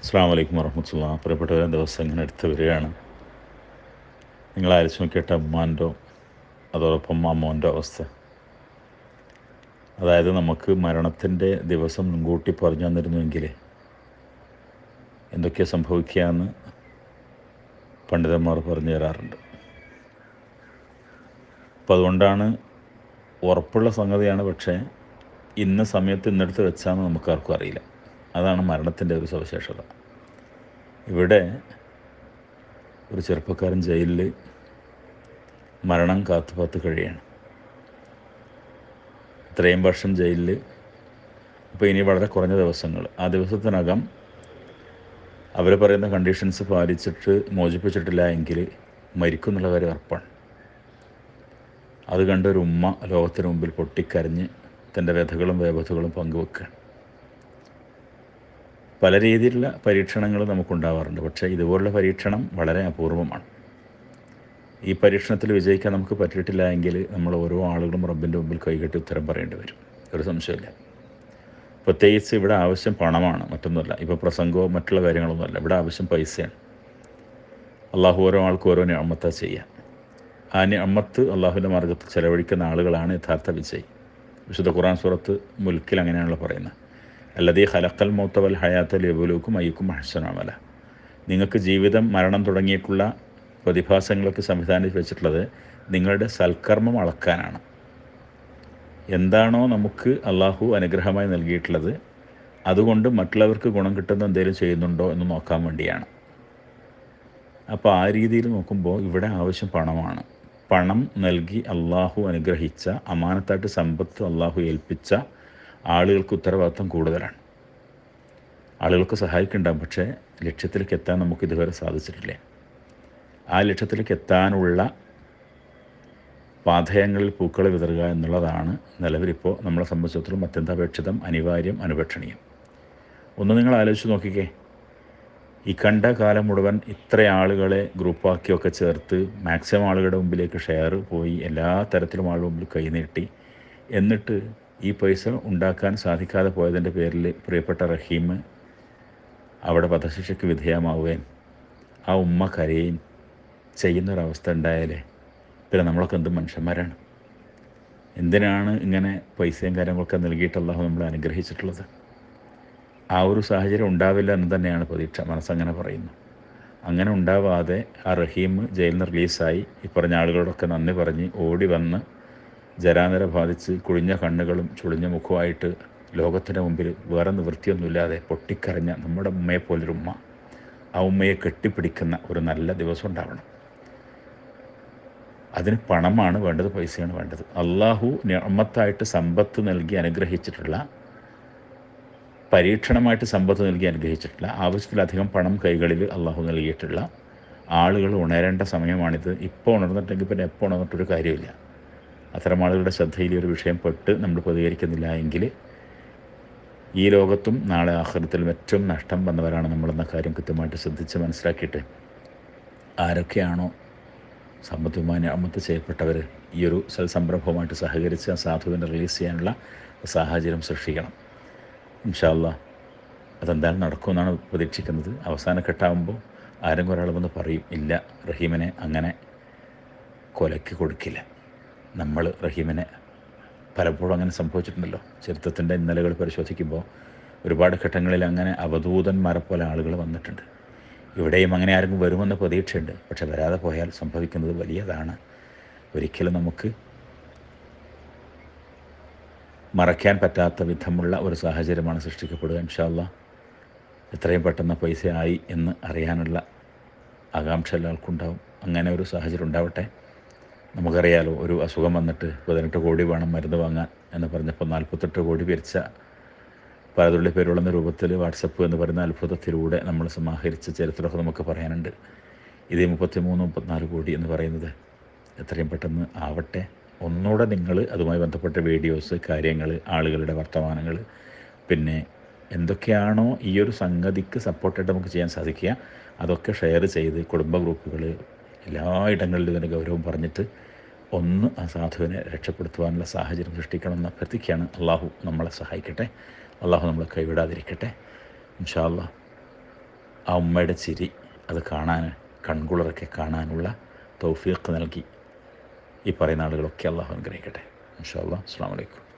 അസ്സാം വലൈക്കും വറഹമുല്ല പ്രിയപ്പെട്ട ദിവസം ഇങ്ങനെ എടുത്തു വരികയാണ്. നിങ്ങൾ ആലോചിച്ച് നോക്കിയിട്ട് അമ്മാന്റെ അതോടൊപ്പം അമ്മോന്റെ അവസ്ഥ? അതായത് നമുക്ക് മരണത്തിന്റെ ദിവസം മുൻകൂട്ടി പറഞ്ഞു തന്നിരുന്നുവെങ്കിൽ എന്തൊക്കെ സംഭവിക്കുകയെന്ന് പണ്ഡിതന്മാർ പറഞ്ഞു തരാറുണ്ട്. അപ്പോൾ അതുകൊണ്ടാണ് ഉറപ്പുള്ള സംഗതിയാണ് പക്ഷേ ഇന്ന സമയത്ത് ഇന്നെടുത്ത് വെച്ചാന്ന് നമുക്കാർക്കും അറിയില്ല. അതാണ് മരണത്തിന്റെ ഒരു സവിശേഷത. ഇവിടെ ഒരു ചെറുപ്പക്കാരൻ ജയിലിൽ മരണം കാത്തു പാത്ത് കഴിയാണ്. ഇത്രയും വർഷം ജയിലിൽ ഇപ്പോൾ ഇനി വളരെ കുറഞ്ഞ ദിവസങ്ങൾ ആ ദിവസത്തിനകം അവർ പറയുന്ന കണ്ടീഷൻസ് പാലിച്ചിട്ട് മോചിപ്പിച്ചിട്ടില്ല എങ്കിൽ മരിക്കും എന്നുള്ള കാര്യം ഉറപ്പാണ്. അത് കണ്ട ഒരു ഉമ്മ ലോകത്തിന് മുമ്പിൽ പൊട്ടിക്കരഞ്ഞ് തന്റെ വ്യഥകളും വേപഥകളും പങ്കുവെക്കുകയാണ് പല രീതിയിലുള്ള പരീക്ഷണങ്ങൾ നമുക്കുണ്ടാവാറുണ്ട്. പക്ഷേ ഇതുപോലുള്ള പരീക്ഷണം വളരെ അപൂർവമാണ്. ഈ പരീക്ഷണത്തിൽ വിജയിക്കാൻ നമുക്ക് പറ്റിയിട്ടില്ല എങ്കിൽ നമ്മൾ ഓരോ ആളുകളും റബ്ബിന്റെ മുമ്പിൽ കൈകെട്ടി ഉത്തരം പറയേണ്ടി വരും. ഒരു സംശയമില്ല പ്രത്യേകിച്ച് ഇവിടെ ആവശ്യം പണമാണ് മറ്റൊന്നുമല്ല. ഇപ്പോൾ പ്രസംഗമോ മറ്റുള്ള കാര്യങ്ങളൊന്നുമല്ല. ഇവിടെ ആവശ്യം പൈസയാണ്. അള്ളാഹു ഓരോ ആൾക്കും ഓരോ ഞമ്മത്ത ചെയ്യുക ആ ഞമ്മത്ത് അള്ളാഹുവിന്റെ മാർഗത്തിൽ ചെലവഴിക്കുന്ന ആളുകളാണ് യഥാർത്ഥ വിജയി. വിശുദ്ധ ഖുറാൻ സൂറത്ത് മുൽക്കിൽ അങ്ങനെയാണല്ലോ പറയുന്നത്. അല്ലതീ ഹലക്കൽ മൗത്തവൽ ഹയാത്ത ലബുലൂക്കും അയ്യക്കും ഹസനാമല നിങ്ങൾക്ക് ജീവിതം മരണം തുടങ്ങിയിട്ടുള്ള പ്രതിഭാസങ്ങളൊക്കെ സംവിധാനം വെച്ചിട്ടുള്ളത് നിങ്ങളുടെ സൽക്കർമ്മം അളക്കാനാണ്. എന്താണോ നമുക്ക് അള്ളാഹു അനുഗ്രഹമായി നൽകിയിട്ടുള്ളത് അതുകൊണ്ട് മറ്റുള്ളവർക്ക് ഗുണം കിട്ടുന്ന എന്തെങ്കിലും ചെയ്യുന്നുണ്ടോ എന്ന് നോക്കാൻ വേണ്ടിയാണ്. അപ്പോൾ ആ രീതിയിൽ നോക്കുമ്പോൾ ഇവിടെ ആവശ്യം പണമാണ്. പണം നൽകി അള്ളാഹു അനുഗ്രഹിച്ച അമാനത്തായിട്ട് സമ്പത്ത് അള്ളാഹു ഏൽപ്പിച്ച ആളുകൾക്ക് ഉത്തരവാദിത്വം കൂടുതലാണ്. ആളുകൾക്ക് സഹായിക്കുന്നുണ്ടാകും പക്ഷേ ലക്ഷ്യത്തിലേക്ക് എത്താൻ നമുക്ക് ഇതുവരെ സാധിച്ചിട്ടില്ല. ആ ലക്ഷ്യത്തിലേക്ക് എത്താനുള്ള പാതയങ്ങളിൽ പൂക്കൾ വിതറുക എന്നുള്ളതാണ് നിലവിലിപ്പോൾ നമ്മളെ സംബന്ധിച്ചിടത്തോളം അത്യന്താപേക്ഷിതം അനിവാര്യം അനുപേക്ഷണീയം. ഒന്ന് നിങ്ങൾ ആലോചിച്ച് നോക്കിക്കേ. ഈ കണ്ട കാലം മുഴുവൻ ഇത്ര ആളുകളെ ഗ്രൂപ്പാക്കിയൊക്കെ ചേർത്ത് മാക്സിമം ആളുകളുടെ മുമ്പിലേക്ക് ഷെയർ പോയി എല്ലാ തരത്തിലും ആളുടെ മുമ്പിൽ കൈനീട്ടി. എന്നിട്ട് ഈ പൈസ ഉണ്ടാക്കാൻ സാധിക്കാതെ പോയതിന്റെ പേരിൽ പ്രിയപ്പെട്ട റഹീം അവിടെ വധശിക്ഷയ്ക്ക് വിധേയമാവുകയും ആ ഉമ്മ കരയും ചെയ്യുന്നൊരവസ്ഥ ഉണ്ടായാലേ പിന്നെ നമ്മളൊക്കെ എന്ത് മനുഷ്യന്മാരാണ്. എന്തിനാണ് ഇങ്ങനെ പൈസയും കാര്യങ്ങളൊക്കെ നൽകിയിട്ട് അള്ളാഹു നമ്മളെ അനുഗ്രഹിച്ചിട്ടുള്ളത്? ആ ഒരു സാഹചര്യം ഉണ്ടാവില്ല എന്ന് തന്നെയാണ് പ്രതീക്ഷ. മനസ്സങ്ങനെ പറയുന്നു. അങ്ങനെ ഉണ്ടാവാതെ ആ റഹീം ജയിലിൽ നിന്ന് റിലീസായി. ഈ ആളുകളോടൊക്കെ നന്ദി പറഞ്ഞ് ഓടി വന്ന് ജരാനര ബാധിച്ച് കുഴിഞ്ഞ കണ്ണുകളും ചുളിഞ്ഞ മുഖവുമായിട്ട് ലോകത്തിന്റെ മുമ്പിൽ വേറെ നിവൃത്തിയൊന്നുമില്ലാതെ പൊട്ടിക്കരഞ്ഞ നമ്മുടെ ഉമ്മയെ പോലൊരു ഉമ്മ ആ ഉമ്മയെ കെട്ടിപ്പിടിക്കുന്ന ഒരു നല്ല ദിവസം ഉണ്ടാവണം. അതിന് പണമാണ് വേണ്ടത് പൈസയാണ് വേണ്ടത്. അള്ളാഹു നിർമ്മത്തായിട്ട് സമ്പത്ത് നൽകി അനുഗ്രഹിച്ചിട്ടുള്ള പരീക്ഷണമായിട്ട് സമ്പത്ത് നൽകി അനുഗ്രഹിച്ചിട്ടുള്ള ആവശ്യത്തിലധികം പണം കൈകളിൽ അള്ളാഹു നൽകിയിട്ടുള്ള ആളുകൾ ഉണരേണ്ട സമയമാണിത്. ഇപ്പോൾ ഉണർന്നിട്ടെങ്കിൽ പിന്നെ എപ്പോൾ ഉണർന്നിട്ടൊരു കാര്യമില്ല അത്തരം ആളുകളുടെ ശ്രദ്ധയിൽ ഒരു വിഷയം പെട്ട് നമ്മൾ പ്രതികരിക്കുന്നില്ല എങ്കിൽ ഈ ലോകത്തും നാളെ ആഹൃതത്തിലും ഏറ്റവും നഷ്ടം വന്നവരാണ് നമ്മളെന്ന കാര്യം കൃത്യമായിട്ട് ശ്രദ്ധിച്ച് മനസ്സിലാക്കിയിട്ട് ആരൊക്കെയാണോ സമ്പത്തുമായി അമ്മത്ത് ചെയ്യപ്പെട്ടവർ ഈ ഒരു സൽസംരംഭവുമായിട്ട് സഹകരിച്ച് ആ സാധുവിനെ റിലീസ് ചെയ്യാനുള്ള സാഹചര്യം സൃഷ്ടിക്കണം. ഇൻഷാല്ല അതെന്തായാലും നടക്കുമെന്നാണ് പ്രതീക്ഷിക്കുന്നത്. അവസാനഘട്ടമാകുമ്പോൾ ആരെങ്കിലും ഒരാൾ വന്ന് പറയും ഇല്ല റഹീമിനെ അങ്ങനെ കൊലയ്ക്ക് കൊടുക്കില്ല. നമ്മൾ റഹീമിനെ പലപ്പോഴും അങ്ങനെ സംഭവിച്ചിട്ടുണ്ടല്ലോ. ചരിത്രത്തിന്റെ ഇന്നലകൾ പരിശോധിക്കുമ്പോൾ ഒരുപാട് ഘട്ടങ്ങളിൽ അങ്ങനെ അവധൂതന്മാരെ പോലെ ആളുകൾ വന്നിട്ടുണ്ട്. ഇവിടെയും അങ്ങനെ ആരെങ്കിലും വരുമെന്ന പ്രതീക്ഷയുണ്ട്. പക്ഷെ വരാതെ പോയാൽ സംഭവിക്കുന്നത് വലിയതാണ്. ഒരിക്കലും നമുക്ക് മറയ്ക്കാൻ പറ്റാത്ത വിധമുള്ള ഒരു സാഹചര്യമാണ് സൃഷ്ടിക്കപ്പെടുക ഇൻഷാല്ല എത്രയും പെട്ടെന്ന് പൈസ ആയി എന്ന് അറിയാനുള്ള ആകാംക്ഷ എല്ലാവർക്കുണ്ടാവും അങ്ങനെ ഒരു സാഹചര്യം ഉണ്ടാവട്ടെ. നമുക്കറിയാലോ ഒരു അസുഖം വന്നിട്ട് പതിനെട്ട് കോടി വേണം മരുന്ന് വാങ്ങാൻ എന്ന് പറഞ്ഞപ്പോൾ നാൽപ്പത്തെട്ട് കോടി പിരിച്ച പലതുള്ളി പേരുള്ള രൂപത്തിൽ വാട്സപ്പ് എന്ന് പറയുന്ന അത്ഭുതത്തിലൂടെ നമ്മൾ സമാഹരിച്ച ചരിത്രമൊക്കെ നമുക്ക് പറയാനുണ്ട്. ഇത് മുപ്പത്തിമൂന്ന് മുപ്പത്തിനാല് കോടി എന്ന് പറയുന്നത് എത്രയും പെട്ടെന്ന് ആവട്ടെ. ഒന്നുകൂടെ നിങ്ങൾ അതുമായി ബന്ധപ്പെട്ട വീഡിയോസ് കാര്യങ്ങൾ ആളുകളുടെ വർത്തമാനങ്ങൾ പിന്നെ എന്തൊക്കെയാണോ ഈ ഒരു സംഗതിക്ക് സപ്പോർട്ടായിട്ട് നമുക്ക് ചെയ്യാൻ സാധിക്കുക അതൊക്കെ ഷെയർ ചെയ്ത് കുടുംബ ഗ്രൂപ്പുകൾ എല്ലാ ഇടങ്ങളിലും ഇതിന്റെ ഗൗരവം പറഞ്ഞിട്ട് ഒന്ന് ആ സാധുവിനെ രക്ഷപ്പെടുത്തുവാനുള്ള സാഹചര്യം സൃഷ്ടിക്കണമെന്ന് അഭ്യർത്ഥിക്കുകയാണ്. അള്ളാഹു നമ്മളെ സഹായിക്കട്ടെ. അള്ളാഹു നമ്മളെ കൈവിടാതിരിക്കട്ടെ. ഇൻഷാല്ല ആ ഉമ്മയുടെ ചിരി അത് കാണാൻ കൺകുളറൊക്കെ കാണാനുള്ള തൗഫീഖ് നൽകി ഈ പറയുന്ന ആളുകളൊക്കെ അള്ളാഹു അനുഗ്രഹിക്കട്ടെ. ഇൻഷാ അല്ലാ അസ്സാം വലൈക്കും